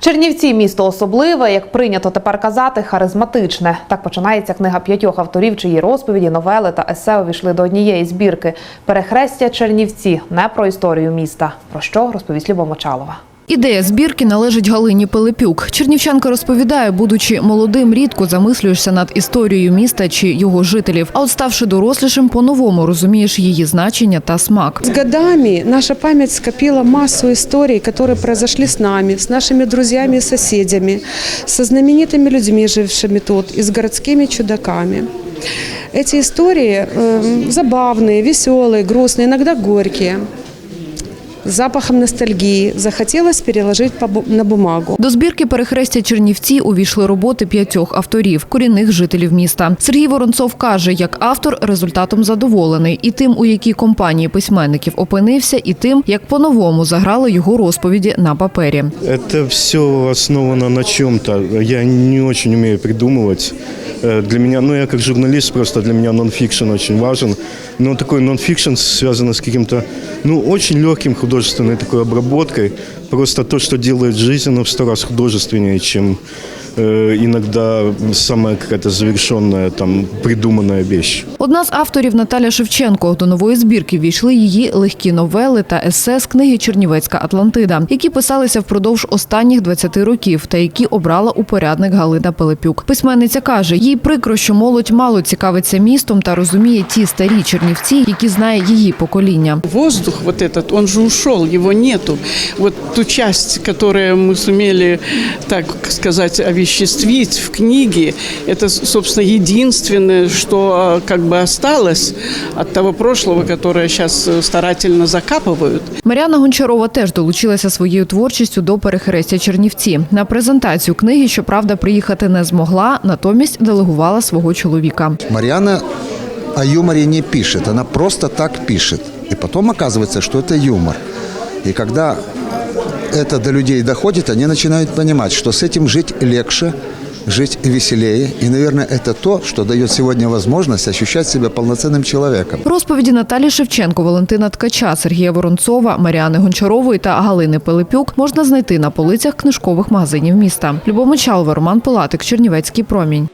Чернівці місто особливе, як прийнято тепер казати, харизматичне. Так починається книга п'ятьох авторів, чиї розповіді, новели та есе увійшли до однієї збірки. Перехрестя Чернівці не про історію міста. Про що розповість Люба Мочалова. Ідея збірки належить Галині Пилипюк. Чернівчанка розповідає, будучи молодим, рідко замислюєшся над історією міста чи його жителів. А от ставши дорослішим, по-новому розумієш її значення та смак. С годами наша память скопила массу историй, которые произошли с нами, с нашими друзьями и соседями, со знаменитыми людьми, жившими тут, и с городскими чудаками. Эти истории э, забавные, веселые, грустные, иногда горькие. С запахом ностальгии захотелось переложить по бу- на бумагу. До збірки перехрестя Чернівці увійшли роботи п'ятьох авторів, корінних жителів міста. Сергій Воронцов каже, як автор результатом задоволений і тим, у якій компанії письменників опинився, і тим, як по-новому заграли його розповіді на папері. Это все основано на чем-то. Я не очень умею придумывать. Э, Для меня, ну я как журналист, просто для меня нонфикшн очень важен. Но такой нонфикшн связан с каким-то, ну, очень легким художественной такой обработкой. Просто то, что делает жизнь, оно в сто раз художественнее, чем иногда самая какая-то завершенная, там, придуманная вещь. Одна з авторів Наталя Шевченко. До нової збірки війшли її легкі новели та есе з книги Чернівецька Атлантида, які писалися впродовж останніх 20 років та які обрала упорядник Галина Пилипюк. Письменниця каже, їй прикро, що молодь мало цікавиться містом та розуміє ті старі чернівці, які знає її покоління. Воздух вот этот, он же ушел, его нету. Вот ту часть, которую мы сумели, так сказать, овеществить в книге, это, собственно, единственное, что а, как бы осталось от того прошлого, которое сейчас старательно закапывают. Мар'яна Гончарова теж долучилася своєю творчістю до перехрестя Чернівці. На презентацію книги, щоправда, приїхати не змогла, натомість делегувала свого чоловіка. Марьяна о юморе не пишет, она просто так пишет. И потом оказывается, что это юмор. И когда это до людей доходит, они начинают понимать, что с этим жить легче, жить веселее. И, наверное, это то, что дает сегодня возможность ощущать себя полноценным человеком. Розповіді Наталі Шевченко, Валентина Ткача, Сергія Воронцова, Маріани Гончарової та Галини Пилипюк можна знайти на полицях книжкових магазинів міста. Любов Мочалова, Роман Пилатик, Чернівецький промінь.